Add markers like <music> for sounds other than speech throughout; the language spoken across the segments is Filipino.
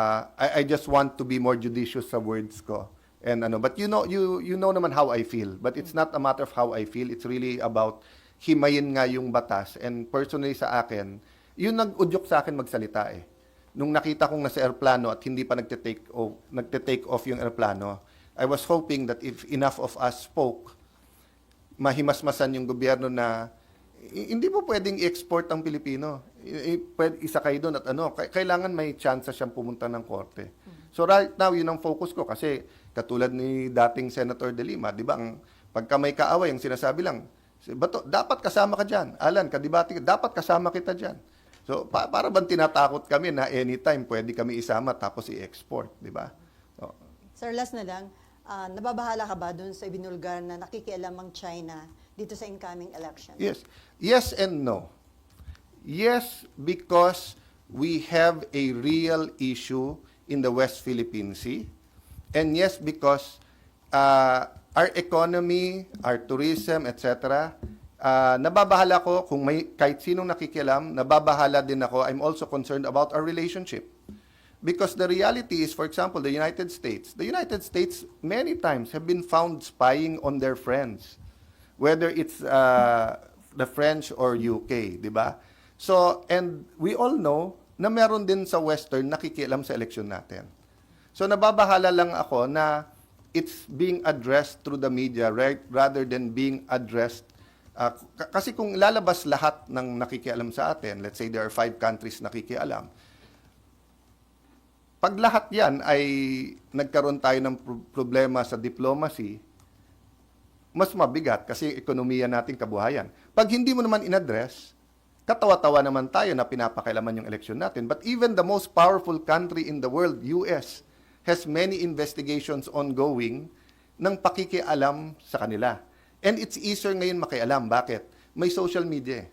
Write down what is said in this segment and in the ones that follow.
Uh, I, I just want to be more judicious sa words ko. And ano, but you know, you you know naman how I feel. But it's not a matter of how I feel. It's really about himayin nga yung batas. And personally sa akin, yun nag-udyok sa akin magsalita eh. Nung nakita kong nasa airplano at hindi pa nagte-take off, nagte-take off yung airplano, I was hoping that if enough of us spoke, mahimasmasan yung gobyerno na hindi mo pwedeng i-export ang Pilipino. I- i- pwed- isa kayo doon at ano, kailangan may chance siyang pumunta ng korte. So right now, yun ang focus ko kasi katulad ni dating Senator De Lima, di ba, ang pagka may kaaway, ang sinasabi lang, "Si Bato, dapat kasama ka dyan. Alan, kadibati ka, dapat kasama kita dyan. So, pa- para bang tinatakot kami na anytime pwede kami isama tapos i-export, di ba? So, Sir, last na lang, ah, nababahala ka ba dun sa ibinulgar na nakikialam ang China dito sa incoming election? Yes. Yes and no. Yes, because we have a real issue in the West Philippine Sea. And yes, because uh, our economy, our tourism, etc., uh, nababahala ko kung may kahit sinong nakikialam, nababahala din ako. I'm also concerned about our relationship. Because the reality is, for example, the United States. The United States many times have been found spying on their friends. Whether it's uh, the French or UK, di ba? So, and we all know na meron din sa Western nakikialam sa eleksyon natin. So, nababahala lang ako na it's being addressed through the media right, rather than being addressed uh, kasi kung lalabas lahat ng nakikialam sa atin, let's say there are five countries nakikialam, pag lahat yan ay nagkaroon tayo ng pro- problema sa diplomacy, mas mabigat kasi ekonomiya nating kabuhayan. Pag hindi mo naman inaddress, katawa-tawa naman tayo na pinapakailaman yung eleksyon natin. But even the most powerful country in the world, US, has many investigations ongoing ng pakikialam sa kanila. And it's easier ngayon makialam. Bakit? May social media eh.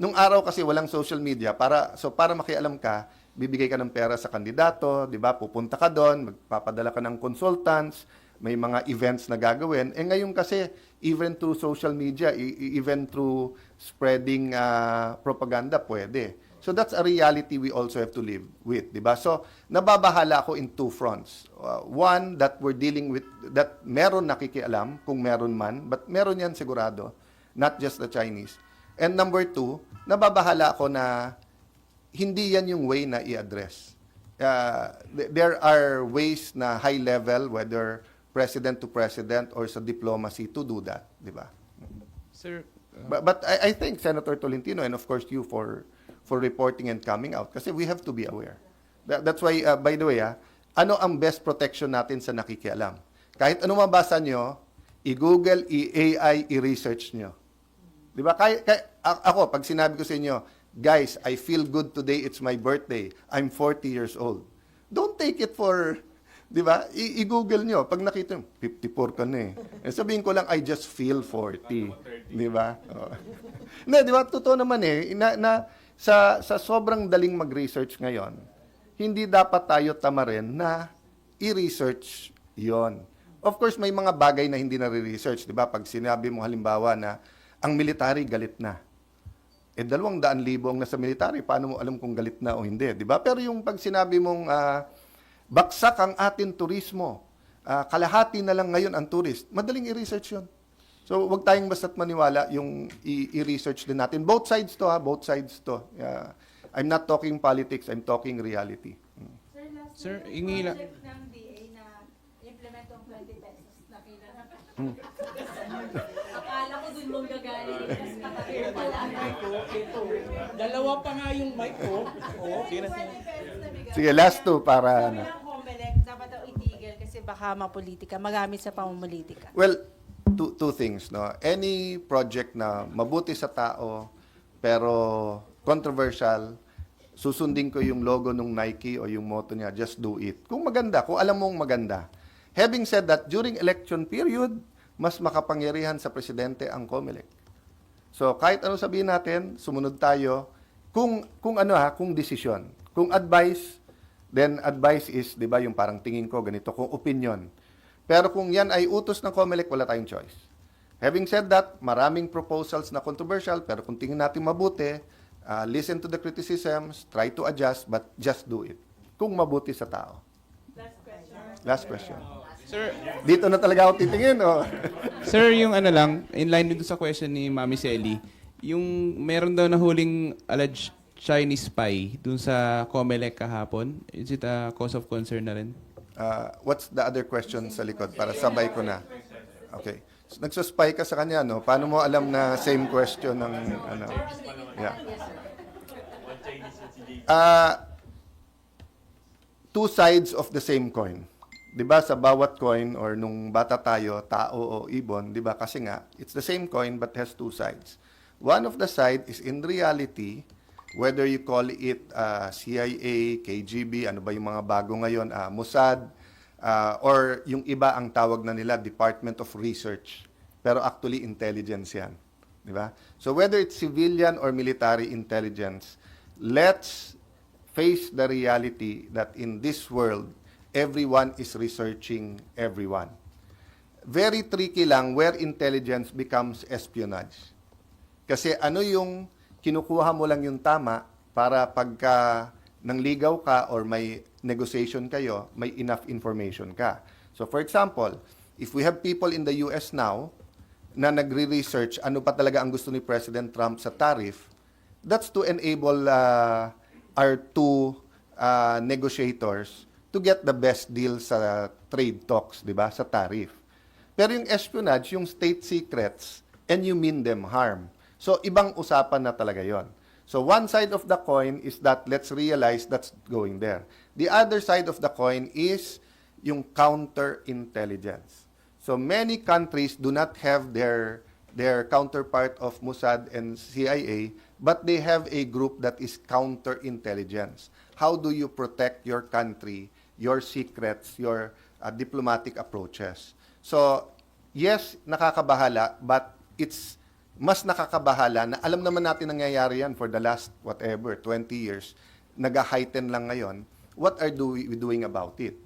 Nung araw kasi walang social media, para so para makialam ka, bibigay ka ng pera sa kandidato, 'di ba? Pupunta ka doon, magpapadala ka ng consultants, may mga events na gagawin. Eh ngayon kasi even through social media, e- e- even through spreading ah, propaganda pwede. So that's a reality we also have to live with, 'di ba? So nababahala ako in two fronts. Uh, one that we're dealing with that meron nakikialam kung meron man, but meron 'yan sigurado, not just the Chinese. And number two, nababahala ako na hindi yan yung way na i-address. Uh, th- there are ways na high level, whether president to president or sa diplomacy to do that, di ba? Sir, uh, But, but I, I think Senator Tolentino and of course you for for reporting and coming out kasi we have to be aware. That, that's why, uh, by the way, ah, ano ang best protection natin sa nakikialam? Kahit ano mabasa nyo, i-Google, i-AI, i-research nyo. Di ba? Kaya, kaya, a- ako, pag sinabi ko sa inyo, guys, I feel good today, it's my birthday, I'm 40 years old. Don't take it for, di ba? I-Google nyo. Pag nakita nyo, 54 ka na eh. eh sabihin ko lang, I just feel 40. Di ba? Oh. <laughs> Hindi, di ba? Totoo naman eh. Na, na, sa, sa sobrang daling mag-research ngayon, hindi dapat tayo tamarin na i-research yon. Of course, may mga bagay na hindi na-research. Di ba? Pag sinabi mo halimbawa na ang military galit na. Eh, dalawang daan libo ang nasa military. Paano mo alam kung galit na o hindi? Di ba? Pero yung pag sinabi mong ah, baksak ang atin turismo, ah, kalahati na lang ngayon ang tourist, madaling i-research yun. So, wag tayong basta't maniwala yung i-research din natin. Both sides to ha, both sides to. Yeah. I'm not talking politics, I'm talking reality. Mm. Sir, last Sir, ingi ng DA na implement ang 20 pesos na kailangan. Hmm. <laughs> Akala ko dun mong gagaling. Tapos patapir pala. Dalawa pa nga yung mic ko. Oh. Yung 20 pesos na bigay. Sige, last two para ano. Baka mapolitika, magamit sa pamumulitika. Well, two, two things. No? Any project na mabuti sa tao, pero controversial, susundin ko yung logo ng Nike o yung motto niya, just do it. Kung maganda, kung alam mong maganda. Having said that, during election period, mas makapangyarihan sa presidente ang COMELEC. So, kahit ano sabihin natin, sumunod tayo. Kung, kung ano ha, kung desisyon. Kung advice, then advice is, di ba, yung parang tingin ko, ganito, kung opinion. Pero kung yan ay utos ng COMELEC, wala tayong choice. Having said that, maraming proposals na controversial, pero kung tingin natin mabuti, uh, listen to the criticisms, try to adjust, but just do it. kung mabuti sa tao. Last question. Sir, Dito na talaga ako titingin. Oh. sir, yung ano lang, in line dito sa question ni Mami Selly, yung meron daw na huling alleged Chinese spy dun sa Comelec kahapon, is it a cause of concern na rin? Uh, what's the other question sa likod? Para sabay ko na. Okay. So, nagsuspy ka sa kanya, no? Paano mo alam na same question ng ano? Yeah. Uh, two sides of the same coin. 'Di ba sa bawat coin or nung bata tayo, tao o ibon, 'di ba? Kasi nga it's the same coin but has two sides. One of the side is in reality whether you call it uh, CIA, KGB, ano ba yung mga bago ngayon, uh, Mossad, uh, or yung iba ang tawag na nila Department of Research. Pero actually intelligence 'yan, 'di ba? So whether it's civilian or military intelligence, let's face the reality that in this world, everyone is researching everyone. Very tricky lang where intelligence becomes espionage. Kasi ano yung kinukuha mo lang yung tama para pagka nangligaw ka or may negotiation kayo, may enough information ka. So for example, if we have people in the US now na nagre-research ano pa talaga ang gusto ni President Trump sa tariff, that's to enable uh, our two uh, negotiators to get the best deal sa trade talks, di ba, sa tariff. Pero yung espionage, yung state secrets, and you mean them harm. So, ibang usapan na talaga yon. So, one side of the coin is that let's realize that's going there. The other side of the coin is yung counterintelligence. So, many countries do not have their their counterpart of Mossad and CIA, but they have a group that is counterintelligence. How do you protect your country, your secrets, your uh, diplomatic approaches? So, yes, nakakabahala, but it's mas nakakabahala na alam naman natin nangyayari yan for the last whatever, 20 years, nag-heighten lang ngayon. What are do we doing about it?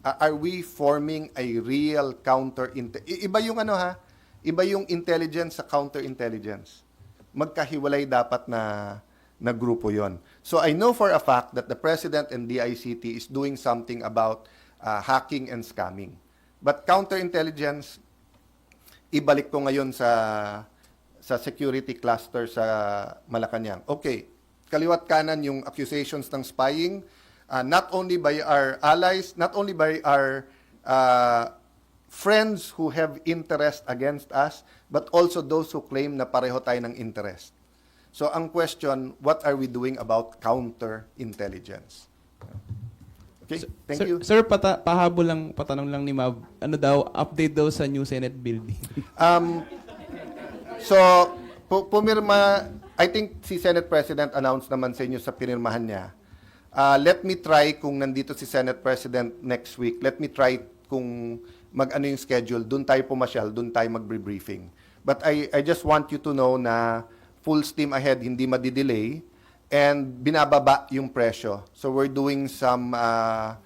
Are we forming a real counter iba yung ano ha? Iba yung intelligence sa counterintelligence. Magkahiwalay dapat na na grupo yon. So i know for a fact that the president and DICT is doing something about uh, hacking and scamming. But counterintelligence ibalik ko ngayon sa sa security cluster sa Malacanang okay kaliwat kanan yung accusations ng spying uh, not only by our allies, not only by our uh, friends who have interest against us, but also those who claim na pareho tayo ng interest. So ang question, what are we doing about counterintelligence? Okay, thank sir, you. Sir, pata, pahabol lang, patanong lang ni Mab, ano daw, update daw sa new Senate building. Um, so, pu- pumirma, I think si Senate President announced naman sa inyo sa pinirmahan niya. Uh, let me try kung nandito si Senate President next week. Let me try kung mag-ano yung schedule. Doon tayo pumasyal, doon tayo mag-briefing. But I, I just want you to know na full steam ahead, hindi madidelay, and binababa yung presyo. So we're doing some, uh,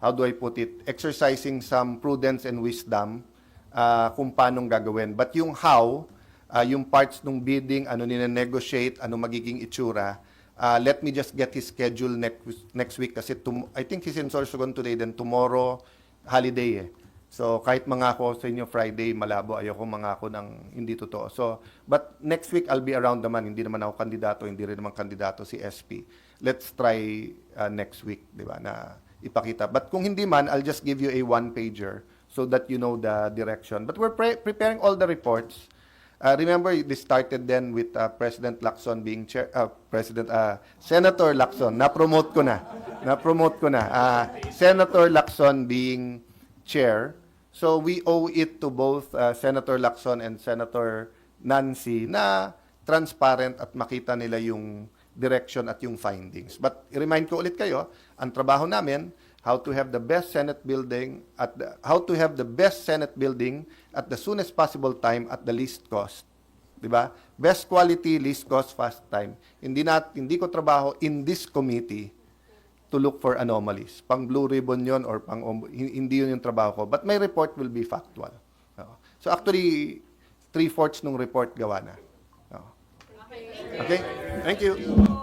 how do I put it, exercising some prudence and wisdom uh, kung paano gagawin. But yung how, uh, yung parts ng bidding, ano nina-negotiate, ano magiging itsura, uh, let me just get his schedule next next week kasi tum- I think he's in Sorsogon today, then tomorrow, holiday eh. So, kahit mangako sa inyo Friday, malabo, ayoko mangako ng hindi totoo. So, but next week, I'll be around naman. Hindi naman ako kandidato, hindi rin naman kandidato si SP. Let's try uh, next week, di ba, na ipakita. But kung hindi man, I'll just give you a one-pager so that you know the direction. But we're pre- preparing all the reports. Uh, remember, this started then with uh, President Lacson being chair, uh, President, uh, Senator Lacson, na-promote ko na. Na-promote ko na. Uh, Senator Lacson being chair. So we owe it to both uh, Senator Lacson and Senator Nancy na transparent at makita nila yung direction at yung findings. But i-remind ko ulit kayo, ang trabaho namin, how to have the best Senate building at the, how to have the best Senate building at the soonest possible time at the least cost. 'Di ba? Best quality, least cost, fast time. Hindi nat hindi ko trabaho in this committee to look for anomalies. Pang blue ribbon 'yon or pang hindi 'yun yung trabaho ko. But my report will be factual. So actually three-fourths ng report gawa na. Okay? Thank you.